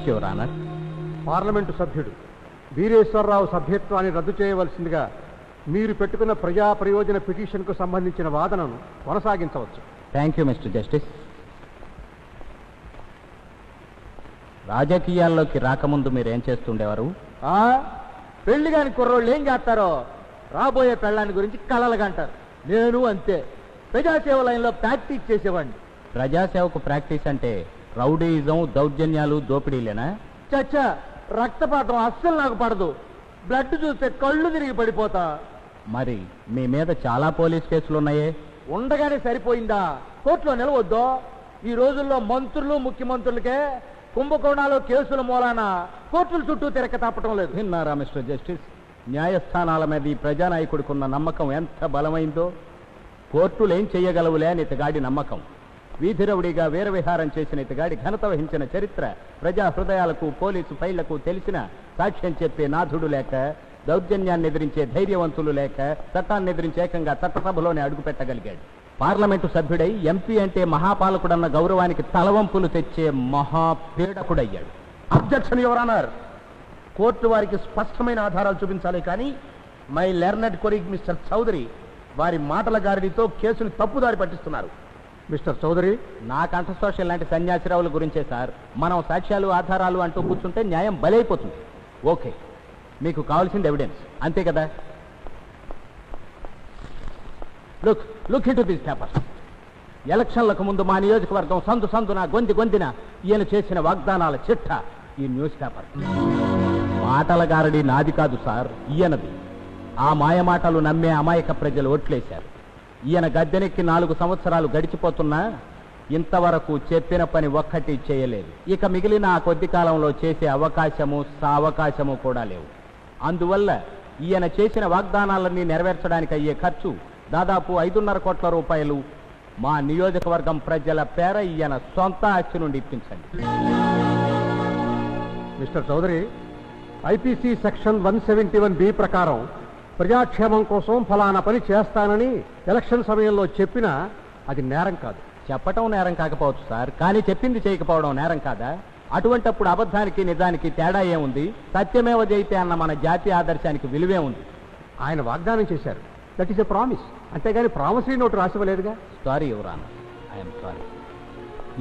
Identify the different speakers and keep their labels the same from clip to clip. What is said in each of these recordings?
Speaker 1: Yes your honour.
Speaker 2: Parliament సభ్యుడు వీరేశ్వరరావు సభ్యత్వాన్ని రద్దు చేయవలసిందిగా మీరు పెట్టుకున్న ప్రజా ప్రయోజన పిటిషన్కు సంబంధించిన వాదనను కొనసాగించవచ్చు.
Speaker 1: థ్యాంక్ యూ మిస్టర్ జస్టిస్ రాజకీయాల్లోకి రాకముందు మీరు ఏం చేస్తుండేవారు?
Speaker 3: ఆ? పెళ్ళి కాని కుర్రోళ్ళు ఏం చేస్తారో? రాబోయే పెళ్ళాన్ని గురించి కలలుగా అంటారు. నేను అంతే. ప్రజాసేవ లైన్లో ప్రాక్టీస్ చేసేవాడిని.
Speaker 1: ప్రజాసేవకు ప్రాక్టీస్ అంటే రౌడీయిజం దౌర్జన్యాలు దోపిడీలేనా?
Speaker 3: చచ్చా రక్తపాతం అస్సలు నాకు పడదు. బ్లడ్ చూస్తే కళ్ళు తిరిగి పడిపోతా.
Speaker 1: మరి మీ మీద చాలా పోలీస్ కేసులు ఉన్నాయే
Speaker 3: ఉండగానే సరిపోయిందా? కోర్టులో నిలవద్దో? ఈ రోజుల్లో మంత్రులు ముఖ్యమంత్రులకే కుంభకోణాలు కేసుల మూలాన కోర్టుల చుట్టూ తిరగ తప్పటం లేదు.
Speaker 1: విన్నారా మిస్టర్ జస్టిస్? న్యాయస్థానాల మీద ఈ ప్రజానాయకుడికున్న నమ్మకం ఎంత బలమైందో? కోర్టులు ఏం చెయ్యగలవులే అని ఇతగాడి నమ్మకం. వీధి రౌడీగా వీరవిహారం చేసిన ఇతగాడి ఘనత వహించిన చరిత్ర ప్రజా హృదయాలకు పోలీసు ఫైళ్ళకు తెలిసిన సాక్ష్యం చెప్పే నాథుడు లేక దౌర్జన్యాన్ని ఎదిరించే ధైర్యవంతులు లేక చట్టాన్ని ఎదిరించే ఏకంగా చట్టసభలోనే అడుగుపెట్టగలిగాడు పార్లమెంటు సభ్యుడై ఎంపీ అంటే మహాపాలకుడన్న గౌరవానికి తలవంపులు తెచ్చే మహాపీడకుడయ్యాడు.
Speaker 2: అబ్జెక్షన్ యువరానర్ కోర్టు వారికి స్పష్టమైన ఆధారాలు చూపించాలి కానీ my learned colleague mister Chowdary వారి మాటల గారిడితో కేసుని తప్పుదారి పట్టిస్తున్నారు. మిస్టర్ చౌదరి
Speaker 1: నా కంఠశోషం లాంటి సన్యాసిరావుల గురించే సార్. మనం సాక్ష్యాలు ఆధారాలు అంటూ కూర్చుంటే న్యాయం బలైపోతుంది. ఓకే. మీకు కావాల్సింది ఎవిడెన్స్ అంతే కదా? లుక్ లుక్ ఇటు దీస్ పేపర్స్ ఎలక్షన్లకు ముందు మా నియోజకవర్గం సందు సందున గొంతి గొంతిన ఈయన చేసిన వాగ్దానాల చిట్ట ఈ న్యూస్ పేపర్. మాటల గారడి నాది కాదు సార్ ఈయనది. ఆ మాయమాటలు నమ్మే అమాయక ప్రజలు ఓట్లేశారు. ఈయన గద్దెనెక్కి నాలుగు సంవత్సరాలు గడిచిపోతున్నా ఇంతవరకు చెప్పిన పని ఒక్కటి చేయలేదు. ఇక మిగిలిన ఆ కొద్ది కాలంలో చేసే అవకాశము సావకాశము కూడా లేవు. అందువల్ల ఈయన చేసిన వాగ్దానాలన్నీ నెరవేర్చడానికి అయ్యే ఖర్చు దాదాపు ఐదున్నర కోట్ల రూపాయలు. మా నియోజకవర్గం ప్రజల పేర ఈయన సొంత ఆస్తి నుండి ఇప్పించండి.
Speaker 2: Mister Chowdary IPC section one seventy one B ప్రకారం ప్రజాక్షేమం కోసం ఫలానా పని చేస్తానని ఎలక్షన్ సమయంలో చెప్పినా అది నేరం కాదు.
Speaker 1: చెప్పటం నేరం కాకపోవచ్చు సార్. కానీ చెప్పింది చేయకపోవడం నేరం కాదా? అటువంటప్పుడు అబద్ధానికి నిజానికి తేడా ఏముంది? సత్యమేవ జయితే అన్న మన జాతీయ ఆదర్శానికి విలువే ఉంది.
Speaker 2: ఆయన వాగ్దానం చేశారు. దట్ ఈస్ ఎ ప్రామిస్ అంతేగాని promissory note రాసివ్వలేదుగా?
Speaker 1: Sorry your honour I'm sorry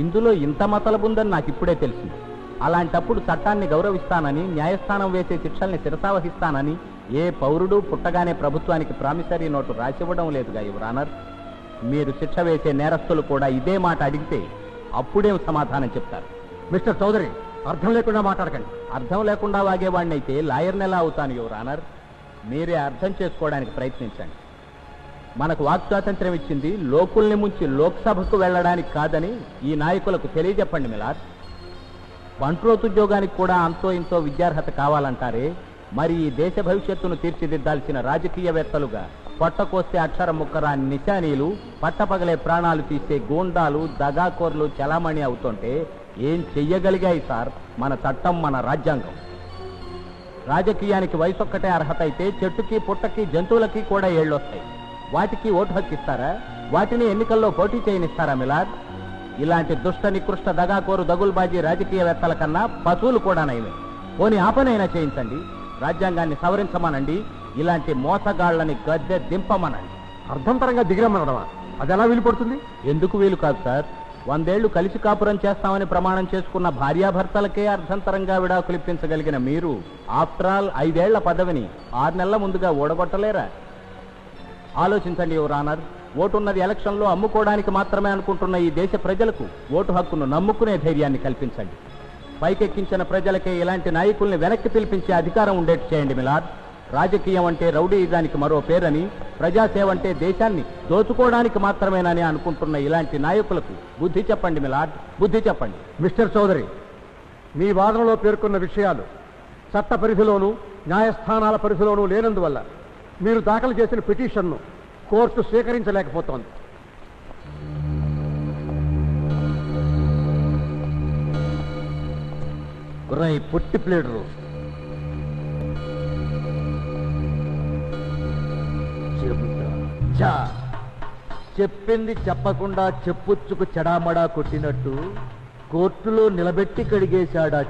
Speaker 1: ఇందులో ఇంత మతలబుందని నాకు ఇప్పుడే తెలిసింది. అలాంటప్పుడు చట్టాన్ని గౌరవిస్తానని న్యాయస్థానం వేసే శిక్షల్ని శిరసావహిస్తానని ఏ పౌరుడు పుట్టగానే ప్రభుత్వానికి ప్రామిసరీ నోటు రాసివ్వడం లేదుగా యువరానర్ మీరు శిక్ష వేసే నేరస్తులు కూడా ఇదే మాట అడిగితే అప్పుడేం సమాధానం చెప్తారు.
Speaker 2: మిస్టర్ చౌదరి అర్థం లేకుండా మాట్లాడకండి.
Speaker 1: అర్థం లేకుండా వాగేవాడిని అయితే లాయర్ని ఎలా అవుతాను యువరానర్ మీరే అర్థం చేసుకోవడానికి ప్రయత్నించండి. మనకు వాక్ స్వాతంత్ర్యం ఇచ్చింది లోకుల్ని ముంచి లోక్సభకు వెళ్ళడానికి కాదని ఈ నాయకులకు తెలియజెప్పండి మిలార్. బంట్రోతుద్యోగానికి కూడా అంతో ఇంతో విద్యార్హత కావాలంటారే మరి ఈ దేశ భవిష్యత్తును తీర్చిదిద్దాల్సిన రాజకీయవేత్తలుగా పొట్టకోస్తే అక్షరం ముక్కరా నిశానీలు పట్టపగలే ప్రాణాలు తీసే గూండాలు దగాకోర్లు చలామణి అవుతుంటే ఏం చెయ్యగలిగాయి సార్ మన చట్టం మన రాజ్యాంగం? రాజకీయానికి వయసొక్కటే అర్హత అయితే చెట్టుకి పుట్టకి జంతువులకి కూడా ఏళ్ళొస్తాయి. వాటికి ఓటు హక్కు ఇస్తారా? వాటిని ఎన్నికల్లో పోటీ చేయనిస్తారా మిలార్? ఇలాంటి దుష్ట నికృష్ట దగాకోరు దగుల్బాజీ రాజకీయవేత్తల కన్నా పశువులు కూడా నయమే. పోనీ ఆపనైనా చేయించండి. రాజ్యాంగాన్ని సవరించమనండి. ఇలాంటి మోసగాళ్ళని గద్దె దింపమనండి.
Speaker 2: అర్థంతరంగా దిగిరమ్మనడమా? అది ఎలా వీలుపడుతుంది
Speaker 1: ఎందుకు వీలు కాదు సార్. వందేళ్ళు కలిసి కాపురం చేస్తామని ప్రమాణం చేసుకున్న భార్యాభర్తలకే అర్ధంతరంగా విడాకులు ఇప్పించగలిగిన మీరు ఆఫ్టర్ ఆల్ ఐదేళ్ళ పదవిని ఆరు నెలల ముందుగా ఓడగొట్టలేరా ఆలోచించండి యువర్ ఆనర్. ఓటున్నది ఎలక్షన్లో అమ్ముకోవడానికి మాత్రమే అనుకుంటున్న ఈ దేశ ప్రజలకు ఓటు హక్కును నమ్ముకునే ధైర్యాన్ని కల్పించండి. పైకెక్కించిన ప్రజలకే ఇలాంటి నాయకుల్ని వెనక్కి పిలిపించే అధికారం ఉండేట్టు చేయండి మిలాద్. రాజకీయం అంటే రౌడీయిజానికి మరో పేరని ప్రజాసేవ అంటే దేశాన్ని దోచుకోవడానికి మాత్రమేనని అనుకుంటున్న ఇలాంటి నాయకులకు బుద్ధి చెప్పండి మిలాడ్ బుద్ధి చెప్పండి.
Speaker 2: మిస్టర్ చౌదరి మీ వాదనలో పేర్కొన్న విషయాలు చట్ట పరిధిలోనూ న్యాయస్థానాల పరిధిలోనూ లేనందువల్ల మీరు దాఖలు చేసిన పిటిషన్ను కోర్టు స్వీకరించలేకపోతోంది.
Speaker 3: గుర్రై పుట్టి ప్లేడరు చా. చెప్పింది చెప్పకుండా చెప్పుచ్చుకు చెడామడా కొట్టినట్టు కోర్టులో నిలబెట్టి కడిగేశాడు ఆ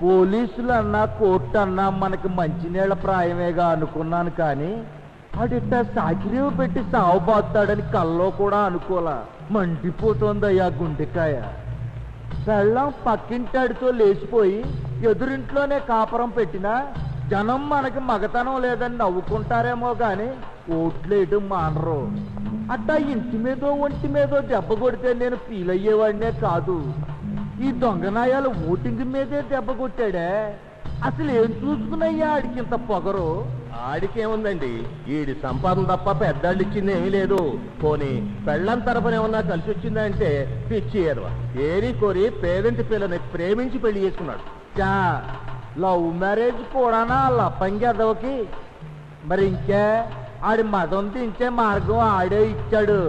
Speaker 3: పోలీసులు అన్నా కోర్టు అన్నా మనకి మంచినీళ్ళ ప్రాయమేగా అనుకున్నాను కానీ ఆడిట్ట సాకిరేవు పెట్టి సావబాస్తాడని కల్లో కూడా అనుకోలా. మండిపోతోందయ్యా గుండెకాయ. పెళ్ళం పక్కింటాడితో లేచిపోయి ఎదురింట్లోనే కాపురం పెట్టినా జనం మనకి మగతనం లేదని నవ్వుకుంటారేమో గాని ఓట్లేయడం మానరు. అట్టా ఇంటి మీదో ఒంటి మీదో దెబ్బ కొడితే నేను ఫీల్ అయ్యేవాడినే కాదు. ఈ దొంగనాయాలు ఓటింగ్ మీదే దెబ్బ కొట్టాడే. అసలు ఏం చూసుకున్నయ్యా ఆడికి ఇంత పొగరు?
Speaker 2: ఆడికేముందండి? ఈడి సంపాదన తప్ప పెద్దాళ్ళు ఇచ్చింది ఏమీ లేదు. పోనీ పెళ్ళం తరపున ఏమన్నా కలిసి వచ్చిందంటే పిచ్చి ఎదవ ఏరి కోరి పేరెంట్ పిల్లని ప్రేమించి పెళ్ళి చేసుకున్నాడు.
Speaker 3: చా లవ్ మ్యారేజ్ కూడానా లప్పంగి అదవకి మరి ఇంకే ఆడి మదం దించే మార్గం ఆడే ఇచ్చాడు.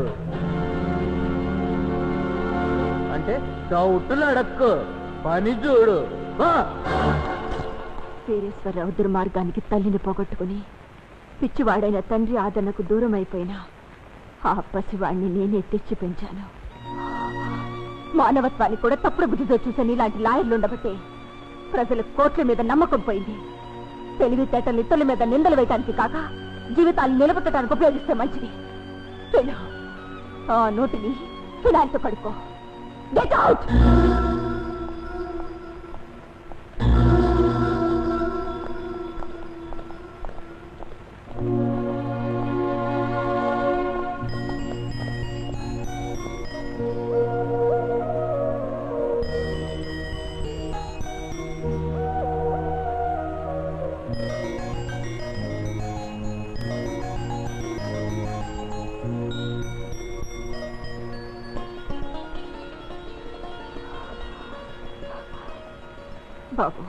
Speaker 3: అంటే డౌట్లు అడక్కు పని చూడు.
Speaker 4: వీరేశ్వరరావు దుర్మార్గానికి తల్లిని పోగొట్టుకుని పిచ్చివాడైన తండ్రి ఆదరణకు దూరం అయిపోయిన ఆ పసివాణ్ణి నేనే తెచ్చి పెంచాను. మానవత్వాన్ని కూడా తప్పుడు బుద్ధితో చూసాను ఇలాంటి లాయర్లు ఉండబట్టే ప్రజల కోట్ల మీద నమ్మకం పోయింది. తెలివితేటలు ఇతరుల మీద నిందలు వేయటానికి కాక జీవితాలు నిలబెట్టడానికి ఉపయోగిస్తే మంచిది. ఆ నోటిని ఫినాయిల్తో కడుక్కో గెట్ అవుట్ బాబు.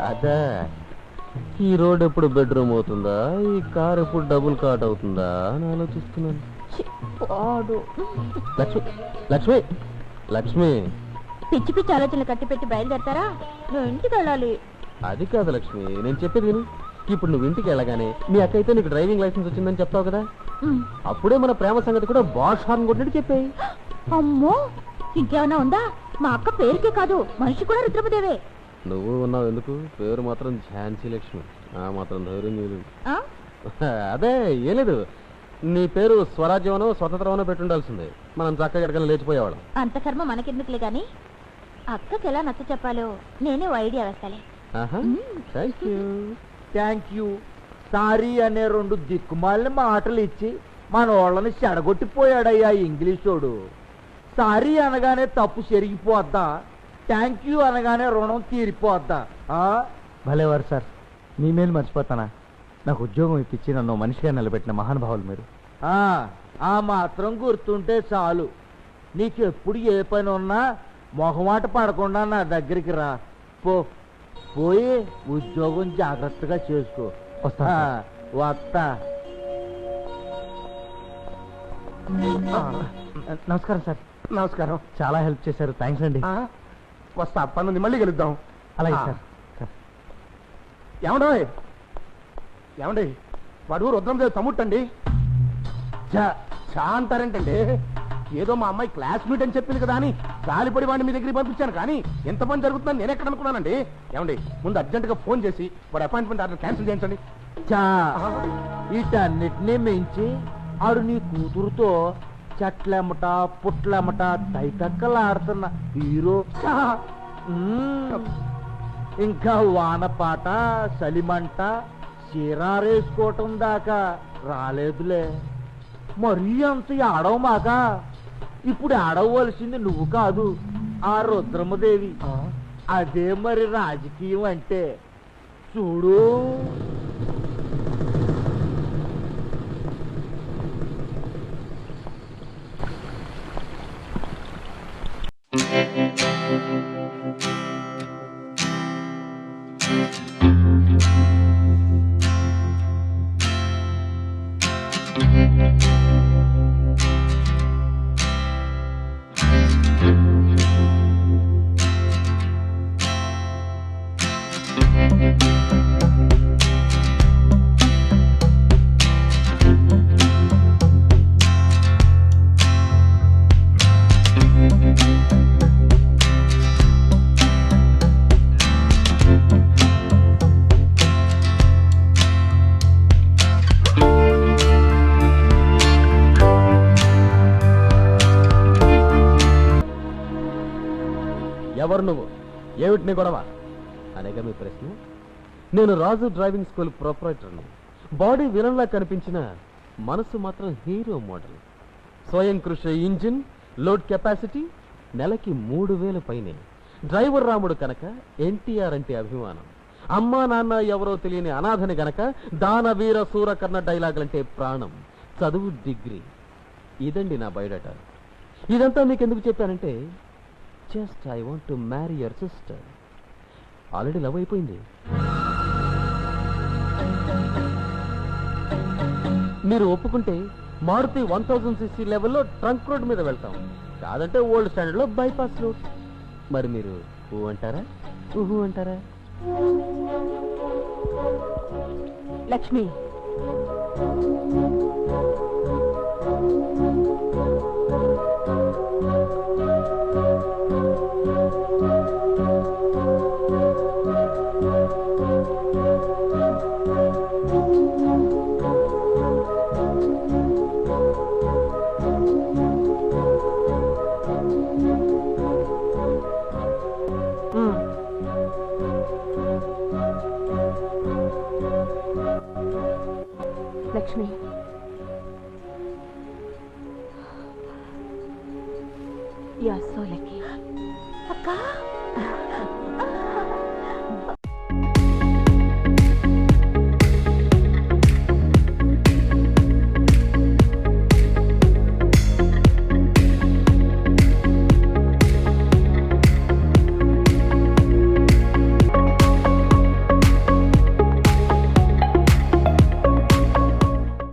Speaker 5: అదే. ఈ రోడ్ ఎప్పుడు బెడ్రూమ్ అవుతుందా? ఈ కార్ ఎప్పుడు డబుల్ కాట్ అవుతుందా? అని ఆలోచిస్తున్నాను.
Speaker 4: వాడు.
Speaker 5: లక్ష్మి లక్ష్మి లక్ష్మి.
Speaker 4: పిచ్చి పిచ్చి ఆలోచనలు కట్టిపెట్టి బయలుదేరతారా? నువ్వు ఇంటికి వెళ్ళాలి.
Speaker 5: అది కాదు లక్ష్మి నేను చెప్పేది విను. ఇప్పుడు నువ్వు ఇంటికి వెళ్ళగానే మీ అక్క అయితే నీకు డ్రైవింగ్ లైసెన్స్ వచ్చిందని చెప్తావు కదా. అప్పుడే మన ప్రేమ సంగతి కూడా బాష్ హార్న్ కొట్టినట్టు చెప్పాయి.
Speaker 4: అమ్మో ఇంకేమైనా ఉందా? మా అక్క పేరుకే కాదు మనిషి కూడా రుద్రమదేవే
Speaker 5: నువ్వు ఉన్నావు ఎందుకు? పేరు మాత్రం ఝాన్సీ లక్ష్మి. ఆ మాత్రం ధైర్యం లేదు? అదే ఏం లేదు. నీ పేరు స్వరాజ్యమనో స్వతంత్రమనో పెట్టుండాల్సిందే. మనం చక్కగా ఎక్కడికైనా లేచిపోయేవాళ్ళం.
Speaker 4: అంత కర్మ మనకెందుకులే గాని? అక్కకి ఎలా నచ్చ చెప్పాలో నేనే ఓ ఐడియా వేస్తాలే.
Speaker 5: ఆహా thank you.
Speaker 3: Thank you. Sorry అనే రెండు దిక్కుమాలిన మాటలు ఇచ్చి మన వాళ్ళని చెడగొట్టిపోయాడయ్యా ఇంగ్లీషోడు. సారీ అనగానే తప్పు చెరిగిపోద్దా? థ్యాంక్ యూ అనగానే రుణం తీరిపోద్దా? ఆ?
Speaker 1: భలేవారు సార్. మీ మేలు మర్చిపోతానా? నాకు ఉద్యోగం ఇప్పించి నన్ను మనిషిగా నిలబెట్టిన మహానుభావులు మీరు.
Speaker 3: ఆ, ఆ మాత్రం గుర్తుంటే చాలు. నీకు ఎప్పుడు ఏ పని ఉన్నా మొహమాట పడకుండా నా దగ్గరికి రా. పో. పోయి ఉద్యోగం జాగ్రత్తగా చేసుకో. వస్తా.
Speaker 1: నమస్కారం సార్.
Speaker 2: నమస్కారం.
Speaker 1: చాలా హెల్ప్ చేశారు. థ్యాంక్స్ అండి.
Speaker 2: ఆ, వస్తా. పనుంది మళ్ళీ కలుద్దాం.
Speaker 1: అలాగే. సార్.
Speaker 2: ఏమండో ఏమండి? వాడు రుద్రందేవి తమ్ముట్టండి చా అంటారేంటండి ఏదో మా అమ్మాయి క్లాస్మేట్ అని చెప్పింది కదా అని గాలిపడి వాడిని మీ దగ్గరికి పంపించాను కానీ ఎంత పని జరుగుతుందని నేను ఎక్కడ అనుకున్నానండి? ఏమండి ముందు అర్జెంటుగా ఫోన్ చేసి వాడు అపాయింట్మెంట్ ఆర్డర్ క్యాన్సిల్ చేయించండి.
Speaker 3: చా వీటన్నిటినీ మించి ఆడు నీ కూతురుతో చెట్లెమ్మట పుట్లెమ్మట తైతక్కలాడుతున్న హీరో. ఇంకా వానపాట సలిమంట చీరారేసుకోవటం దాకా రాలేదులే. మరీ అంత ఆడవమాక ఇప్పుడు ఆడవలసింది నువ్వు కాదు ఆ రుద్రమదేవి. అదే మరి రాజకీయం అంటే. చూడు.
Speaker 5: ఎవరు నువ్వు? ఏమిటి నీ గొడవ? అనేగా మీ ప్రశ్న. నేను రాజు డ్రైవింగ్ స్కూల్ ప్రొపరేటర్ను. బాడీ విలన్లా కనిపించిన మనసు మాత్రం హీరో మోడల్. స్వయం కృషి ఇంజిన్ లోడ్ కెపాసిటీ నెలకి మూడు వేలు పైనే. డ్రైవర్ రాముడు కనుక ఎన్టీఆర్ అంటే అభిమానం. అమ్మా నాన్న ఎవరో తెలియని అనాథని గనక దానవీర సూరకర్ణ డైలాగులంటే ప్రాణం. చదువు డిగ్రీ. ఇదండి నా బయోడేటా. ఇదంతా మీకు ఎందుకు చెప్పానంటే just I want to marry your sister already love అయిపోయింది. మీరు ఒప్పుకుంటే మారుతి వన్ థౌజండ్ సిసి లెవెల్లో ట్రంక్ రోడ్ మీద వెళ్తాం. కాదంటే ఓల్డ్ స్టాండర్డ్లో బైపాస్ రోడ్. మరి మీరు ఊ అంటారా? ఊహు అంటారా?
Speaker 4: లక్ష్మి. లక్ష్మి Có